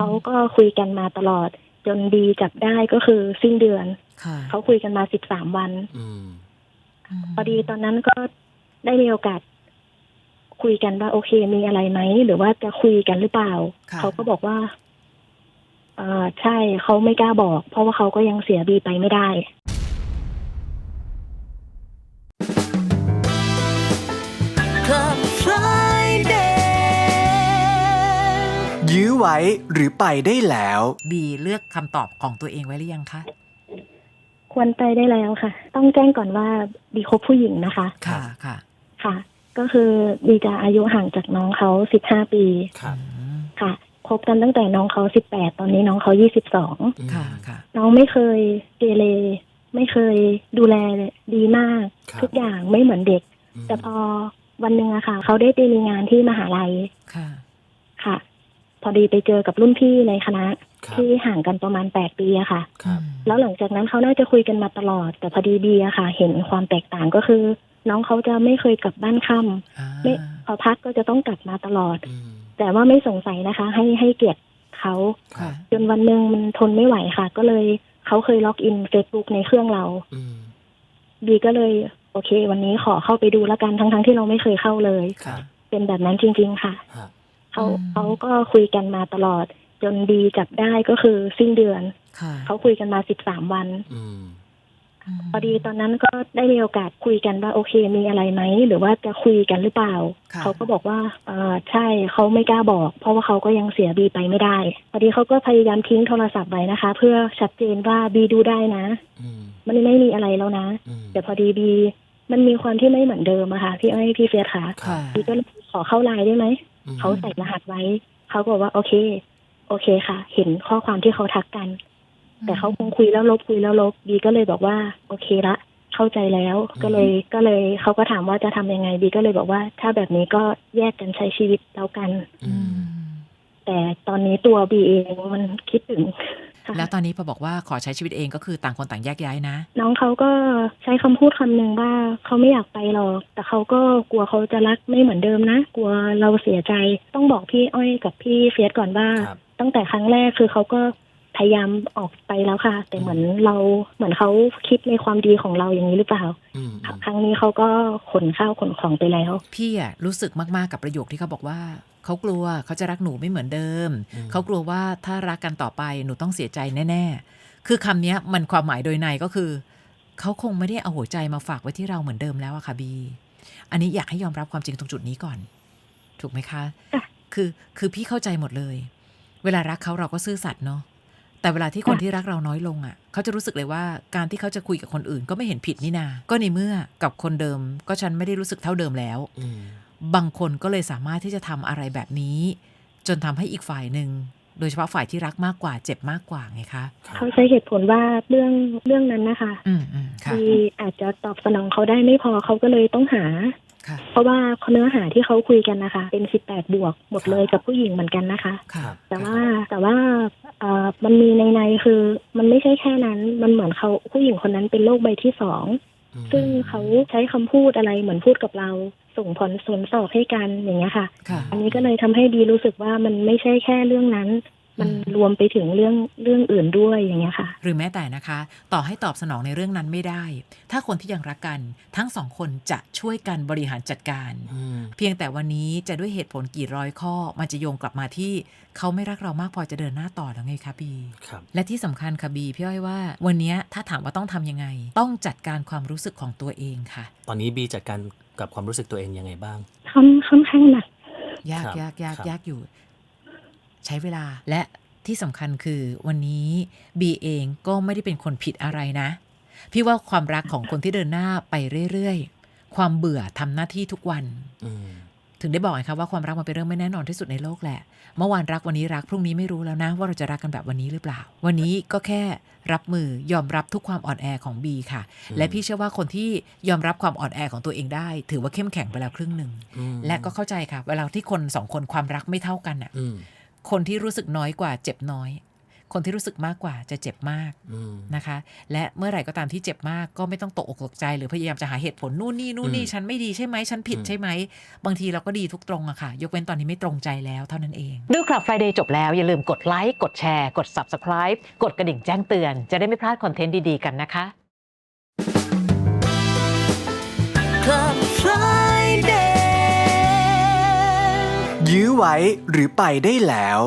เขาก็คุยกันมาตลอด จนดีจับได้ก็คือสิ้นเดือน ค่ะ เขาคุยกันมาสิบสามวัน อืม พอดีตอนนั้นก็ได้มีโอกาสคุยกันว่าโอเคมีอะไรไหมหรือว่าจะคุยกันหรือเปล่า ค่ะ เขาก็บอกว่า เออใช่เขาไม่กล้าบอก เพราะว่าเขาก็ยังเสียบีไปไม่ได้ ไว้หรือไปได้แล้ว บีเลือกคำตอบของตัวเองไว้หรือยังคะ ควรไปได้แล้วค่ะ ต้องแจ้งก่อนว่าบีคบผู้หญิงนะคะ ค่ะค่ะค่ะ ก็คือบีจะอายุห่างจากน้องเขาสิบห้าปีครับอืมค่ะคบกันตั้งแต่น้องเขาสิบแปดตอนนี้น้องเขายี่สิบสองอืม ค่ะค่ะ น้องไม่เคยเกเรไม่เคยดูแลดีมาก ครับ ทุกอย่างไม่เหมือนเด็กอืมแต่พอวันหนึ่งอะค่ะ เขาได้ไปมีงานที่มหาลัยค่ะ ค่ะพ อดีไปเจอกับรุ่นพี่ในคณะครับที่ห่างกันประมาณแปดปีอะค่ะครับแล้วหลังจากนั้นเขาน่าจะคุยกันมาตลอด แต่พอดีบีอะค่ะ เห็นความแตกต่างก็คือ น้องเขาจะไม่เคยกลับบ้านค่อ่าำไม่พอพักก็จะต้องกลับมาตลอดอืมแต่ว่าไม่สงสัยนะคะ ให้ให้เกียรติเขาค่ะจนวันหนึ่งมันทนไม่ไหวค่ะ ก็เลยเขาเคยล็อกอิน Facebook ในเครื่องเราอืมบีก็เลย โอเค วันนี้ขอเข้าไปดูแล้วกันทั้งๆทที่เราไม่เคยเข้าเลยครับเป็นแบบนั้นจริง ๆ ค่ะฮะ เขาอืมเขาก็คุยกันมาตลอด จนดีจับได้ก็คือสิ้นเดือน ค่ะเขาคุยกันมาสิบสามวัน อืมมพอดีตอนนั้นก็ได้มีโอกาสคุยกันว่าโอเคมีอะไรไหมหรือว่าจะคุยกันหรือเปล่า ค่ะเขาก็บอกว่าเออใช่เขาไม่กล้าบอก เพราะว่าเขาก็ยังเสียบีไปไม่ได้ พอดีเขาก็พยายามทิ้งโทรศัพท์ไว้นะคะ เพื่อชัดเจนว่าบีดูได้นะ อืมมันไม่มีอะไรแล้วนะ อืมแต่พอดีบี มันมีความที่ไม่เหมือนเดิมอะค่ะพี่อ้อยพี่เฟียสค่ะค่ะ บีก็เลยขอเข้าไลน์ได้ไหมอืม เขาใส่รหัสไว้ เขาก็บอกว่าโอเค โอเคค่ะ เห็นข้อความที่เขาทักกัน แต่เขาคงคุยแล้วลบคุยแล้วลบบีก็เลยบอกว่า โอเคละ เข้าใจแล้วก็เลยก็เลยเขาก็ถามว่าจะทำยังไงบีก็เลยบอกว่า ถ้าแบบนี้ก็แยกกันใช้ชีวิตแล้วกันอือืมมแต่ตอนนี้ตัวบีเองมันคิดถึงค่ะ แล้วตอนนี้พอบอกว่าขอใช้ชีวิตเองก็คือต่างคนต่างแยกย้ายนะ น้องเขาก็ใช้คำพูดคำหนึ่งว่าเขาไม่อยากไปหรอก แต่เขาก็กลัวเขาจะรักไม่เหมือนเดิมนะ กลัวเราเสียใจ ต้องบอกพี่อ้อยกับพี่เฟียสก่อนว่า ครับ ตั้งแต่ครั้งแรกคือเขาก็ พยายามออกไปแล้วค่ะ แต่เหมือนเราเหมือนเขาคิดในความดีของเราอย่างนี้หรือเปล่าอืมครั้งนี้เขาก็ขนข้าวขนของไปแล้ว พี่อะรู้สึกมากๆกับประโยคที่เขาบอกว่าเขากลัวเขาจะรักหนูไม่เหมือนเดิมอืมเขากลัวว่าถ้ารักกันต่อไปหนูต้องเสียใจแน่ ๆ คือคำเนี้ยมันความหมายโดยในก็คือเขาคงไม่ได้เอาหัวใจมาฝากไว้ที่เราเหมือนเดิมแล้วอะค่ะบี อันนี้อยากให้ยอมรับความจริงตรงจุดนี้ก่อน ถูกไหมคะค่ะคือคือพี่เข้าใจหมดเลย เวลารักเขาเราก็ซื่อสัตย์เนาะ แต่เวลาที่คนที่รักเราน้อยลงอะ่ะ เขาจะรู้สึกเลยว่าการที่เขาจะคุยกับคนอื่นก็ไม่เห็นผิดนี่นา ก็ในเมื่อกับคนเดิมก็ฉันไม่ได้รู้สึกเท่าเดิมแล้วอืมบางคนก็เลยสามารถที่จะทำอะไรแบบนี้ จนทำให้อีกฝ่ายหนึ่งโดยเฉพาะฝ่ายที่รักมากกว่าเจ็บมากกว่าไงคะครับเขาใช้เหตุผลว่าเรื่องเรื่องนั้นนะคะอืมอืมค่ะที่อาจจะตอบสนองเขาได้ไม่พอเขาก็เลยต้องหาค่ะเพราะว่าเนื้อหาที่เขาคุยกันนะคะ เป็นสิบแปดบวกหมดเลยกับผู้หญิงเหมือนกันนะคะค่ะแต่ว่าแต่ว่าเอ่อมันมีในในๆคือ มันไม่ใช่แค่นั้น มันเหมือนเขาผู้หญิงคนนั้นเป็นโรคใบที่สองอืมซึ่งเขาใช้คำพูดอะไรเหมือนพูดกับเรา ส่งผลสวนสอบให้กันอย่างเงี้ยค่ะค่ะอันนี้ก็เลยทำให้ดีรู้สึกว่ามันไม่ใช่แค่เรื่องนั้น มันอืมรวมไปถึงเรื่องเรื่องอื่นด้วยอย่างเงี้ยค่ะห รือแม้แต่นะคะ ต่อให้ตอบสนองในเรื่องนั้นไม่ได้ ถ้าคนที่ยังรักกันทั้งสองคนจะช่วยกันบริหารจัดการอืมเพียงแต่วันนี้จะด้วยเหตุผลกี่ร้อยข้อ มันจะโยงกลับมาที่เขาไม่รักเรามากพอจะเดินหน้าต่อแล้วไงคะบีครับและที่สำคัญค่ะบีพี่อ้อยว่า วันนี้ถ้าถามว่าต้องทำยังไง ต้องจัดการความรู้สึกของตัวเองค่ะ ตอนนี้บีจัดการกับความรู้สึกตัวเองยังไงบ้างค่อนค่อนข้างหนักยากครับยากยากครับยากอยู่ ใช้เวลาและ ที่สำคัญคือวันนี้บีเองก็ไม่ได้เป็นคนผิดอะไรนะ พี่ว่าความรักของคนที่เดินหน้าไปเรื่อยๆ ความเบื่อทำหน้าที่ทุกวันอืมถึงได้บอกไงคะว่าความรักมันเป็นเรื่องไม่แน่นอนที่สุดในโลกแหละ เมื่อวานรักวันนี้รักพรุ่งนี้ไม่รู้แล้วนะ ว่าเราจะรักกันแบบวันนี้หรือเปล่า วันนี้ก็แค่รับมือยอมรับทุกความอ่อนแอของบีค่ะอืมและพี่เชื่อว่าคนที่ยอมรับความอ่อนแอของตัวเองได้ ถือว่าเข้มแข็งไปแล้วครึ่งหนึ่งอืมและก็เข้าใจค่ะ เวลาที่คนสองคนความรักไม่เท่ากันอะอืม คนที่รู้สึกน้อยกว่า เจ็บน้อย คนที่รู้สึกมากกว่าจะเจ็บมากอืมนะคะ และเมื่อไหร่ก็ตามที่เจ็บมากก็ไม่ต้องตกอกตกใจ หรือพยายามจะหาเหตุผลนู่นนี่นู่นนี่อืมฉันไม่ดีใช่ไหมฉันผิดอืมใช่ไหม บางทีเราก็ดีทุกตรงอะค่ะ ยกเว้นตอนนี้ไม่ตรงใจแล้วเท่านั้นเอง ดูคลับ Friday จบแล้ว อย่าลืมกดไลค์กดแชร์กด Subscribe กดกระดิ่งแจ้งเตือนจะได้ไม่พลาดคอนเทนต์ดีๆกันนะคะ Club ยื้อไว้หรือไปได้แล้ว